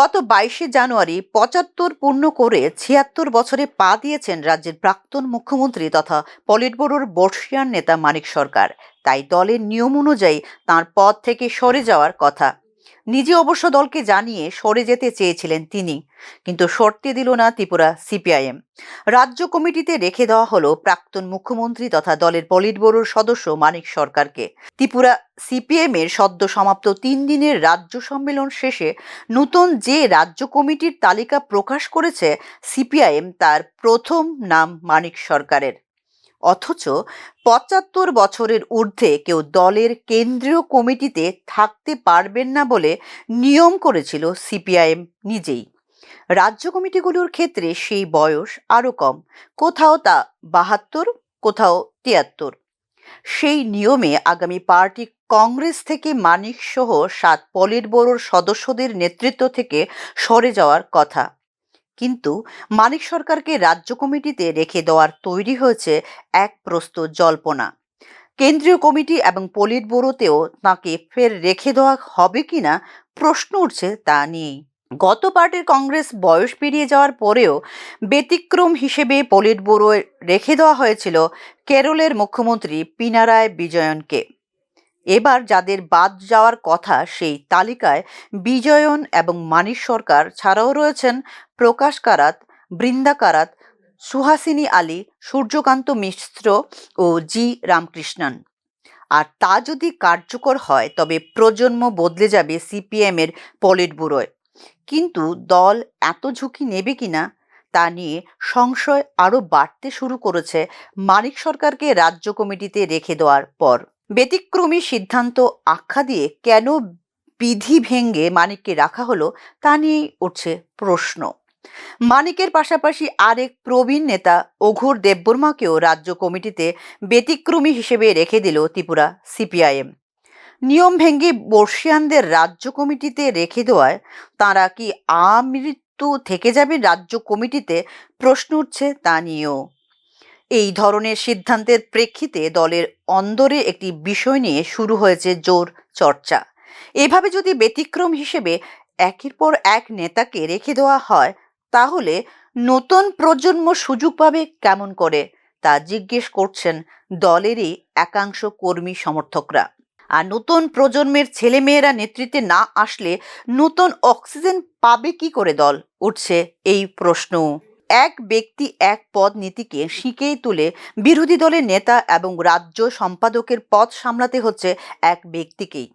গত বাইশে জানুয়ারি পঁচাত্তর পূর্ণ করে ছিয়াত্তর বছরে পা দিয়েছেন রাজ্যের প্রাক্তন মুখ্যমন্ত্রী তথা পলিটব্যুরোর বর্ষিয়ান নেতা মানিক সরকার। তাই দলের নিয়ম অনুযায়ী তাঁর পদ থেকে সরে যাওয়ার কথা। নিজে অবশ্য দলকে জানিয়ে সরে যেতে চেয়েছিলেন তিনি, কিন্তু সরতে দিল না ত্রিপুরা সিপিআইএম। রাজ্য কমিটিতে রেখে দেওয়া হলো প্রাক্তন মুখ্যমন্ত্রী তথা দলের পলিটব্যুরোর সদস্য মানিক সরকারকে। ত্রিপুরা সিপিএম এর সদ্য সমাপ্ত তিন দিনের রাজ্য সম্মেলন শেষে নতুন যে রাজ্য কমিটির তালিকা প্রকাশ করেছে, সিপিআইএম তার প্রথম নাম মানিক সরকারের। অথচ পঁচাত্তর বছরের ঊর্ধ্বে কেউ দলের কেন্দ্রীয় কমিটিতে থাকতে পারবেন না বলে নিয়ম করেছিল সিপিআইএম নিজেই। রাজ্য কমিটিগুলোর ক্ষেত্রে সেই বয়স আরও কম। কোথাও তা বাহাত্তর, কোথাও তিয়াত্তর। সেই নিয়মে আগামী পার্টি কংগ্রেস থেকে মানিক সহ সাত পলিট সদস্যদের নেতৃত্ব থেকে সরে যাওয়ার কথা। কিন্তু মানিক সরকারকে রাজ্য কমিটিতে রেখে দেওয়ার তৈরি হয়েছে এক প্রস্তুত জল্পনা। কেন্দ্রীয় কমিটি এবং পলিট ব্যুরোতেও তাঁকে ফের রেখে দেওয়া হবে কিনা প্রশ্ন উঠছে তা নিয়েই। গত পার্টির কংগ্রেস বয়স পেরিয়ে যাওয়ার পরেও ব্যতিক্রম হিসেবে পলিট ব্যুরোয় রেখে দেওয়া হয়েছিল কেরলের মুখ্যমন্ত্রী পিনারায় বিজয়নকে। এবার যাদের বাদ যাওয়ার কথা সেই তালিকায় বিজয়ন এবং মানিক সরকার ছাড়াও রয়েছেন প্রকাশ কারাত, বৃন্দা কারাত, সুহাসিনী আলী, সূর্যকান্ত মিশ্র ও জি রামকৃষ্ণন। আর তা যদি কার্যকর হয়, তবে প্রজন্ম বদলে যাবে সিপিএম এর পলিট ব্যুরোয় কিন্তু দল এত ঝুঁকি নেবে কিনা, তা নিয়ে সংশয় আরও বাড়তে শুরু করেছে মানিক সরকারকে রাজ্য কমিটিতে রেখে দেওয়ার পর। ব্যতিক্রমী সিদ্ধান্ত আখ্যা দিয়ে কেন বিধি ভেঙ্গে মানিককে রাখা হলো তা নিয়েই উঠছে প্রশ্ন। মানিকের পাশাপাশি আরেক প্রবীণ নেতা অঘুর দেববর্মাকেও রাজ্য কমিটিতে ব্যতিক্রমী হিসেবে রেখে দিল ত্রিপুরা সিপিআইএম। নিয়ম ভেঙ্গে বর্ষিয়ানদের রাজ্য কমিটিতে রেখে দেওয়ায় তাঁরা কি আমৃত্যু থেকে যাবেন রাজ্য কমিটিতে? প্রশ্ন উঠছে তা নিয়েও। এই ধরনের সিদ্ধান্তের প্রেক্ষিতে দলের অন্দরে একটি বিষয় নিয়ে শুরু হয়েছে জোর চর্চা। এভাবে যদি ব্যতিক্রম হিসেবে একের পর এক নেতাকে রেখে দেওয়া হয়, তাহলে নতুন প্রজন্ম সুযোগ পাবে কেমন করে, তা জিজ্ঞেস করছেন দলেরই একাংশ কর্মী সমর্থকরা। আর নতুন প্রজন্মের ছেলেমেয়েরা নেতৃত্বে না আসলে নতুন অক্সিজেন পাবে কি করে দল, উঠছে এই প্রশ্ন। এক ব্যক্তি এক পদ নীতিকে শিখেই তুলে বিরোধী দলের নেতা এবং রাজ্য সম্পাদকের পদ সামলাতে হচ্ছে এক ব্যক্তিকেই।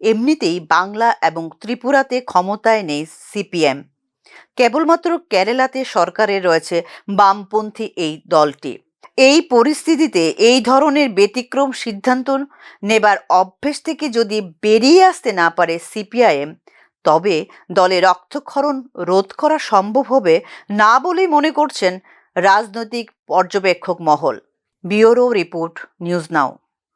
এমনিতেই বাংলা এবং ত্রিপুরাতে ক্ষমতায় নেই সিপিএম। কেবলমাত্র কেরালাতে সরকারের রয়েছে বামপন্থী এই দলটি। এই পরিস্থিতিতে এই ধরনের ব্যতিক্রম সিদ্ধান্ত নেবার অভ্যেস থেকে যদি বেরিয়ে আসতে না পারে সিপিআইএম তবে দলে রক্তক্ষরণ রোধ করা সম্ভব হবে না বলেই মনে করছেন রাজনৈতিক পর্যবেক্ষক মহল। Bureau report, news now.